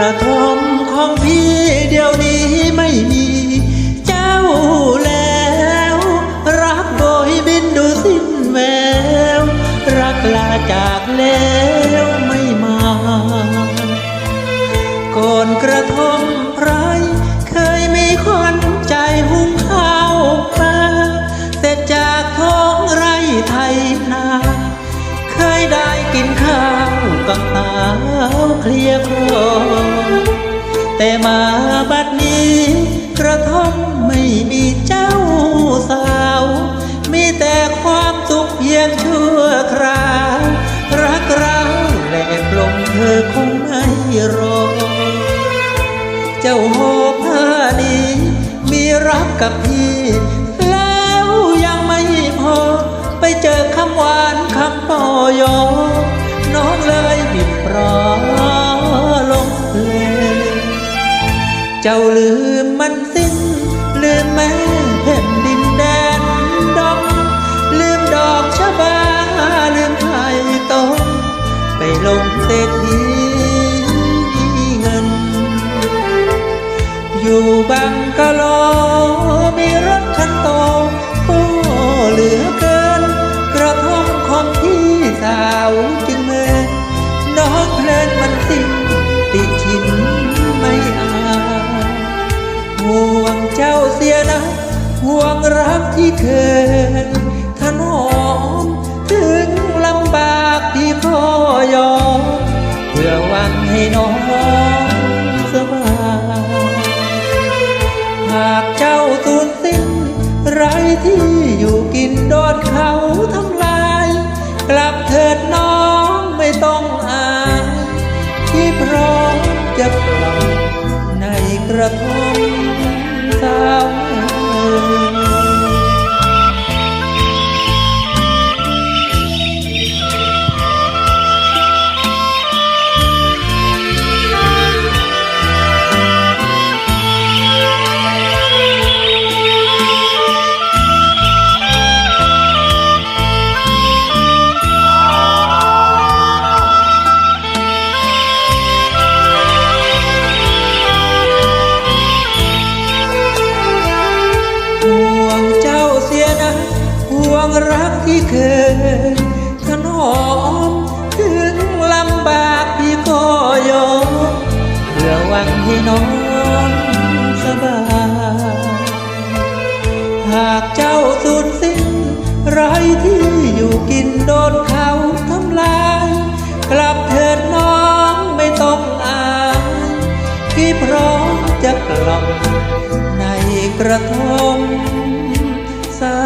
ระทมของพี่เดี๋ยวนี้ไม่มี เจ้าแล้วรักโบยบินดูสิ้นแวว รักลาจากแล้วไม่มาก่อนกระทมไพรเคยมีคนใจหุงข้าวปลาเสร็จจากท้องไร่ไทยนา เคยได้กินข้าว กับสาวเคลียครอแต่มาบัดนี้ กระท่อมไม่มีเจ้าสาว มีแต่ความสุขเพียงชั่วคราวรักเราแหลกลงเธอคงไม่รอ เจ้าหอบผ้านี้ มีรักกับพี่ เจ้าลืมมันสิ้น ลืมแม่แผ่นดินแดนดอมลืมดอกชบาลืมไข่ต้นไปลงเศรษฐี จ้าเสียนะห่วงรักที่เคยถนอม ถึงลำบากพี่ขอยอมเพื่อหวังให้น้องสบายหากเจ้าสูญสิ้น ไรที่อยู่กินโดนเขาทำลาย กลับเถิดน้องไม่ต้อง วงรักที่เคยถนอมถึงลำบากพี่ก็ยอมเพื่อหวังให้น้องสบายหากเจ้าสูญสิ้นไรที่อยู่กินโดนเขาทำลาย กลับเถิดน้องไม่ต้องอายพี่พร้อมจะกลับในกระทงสา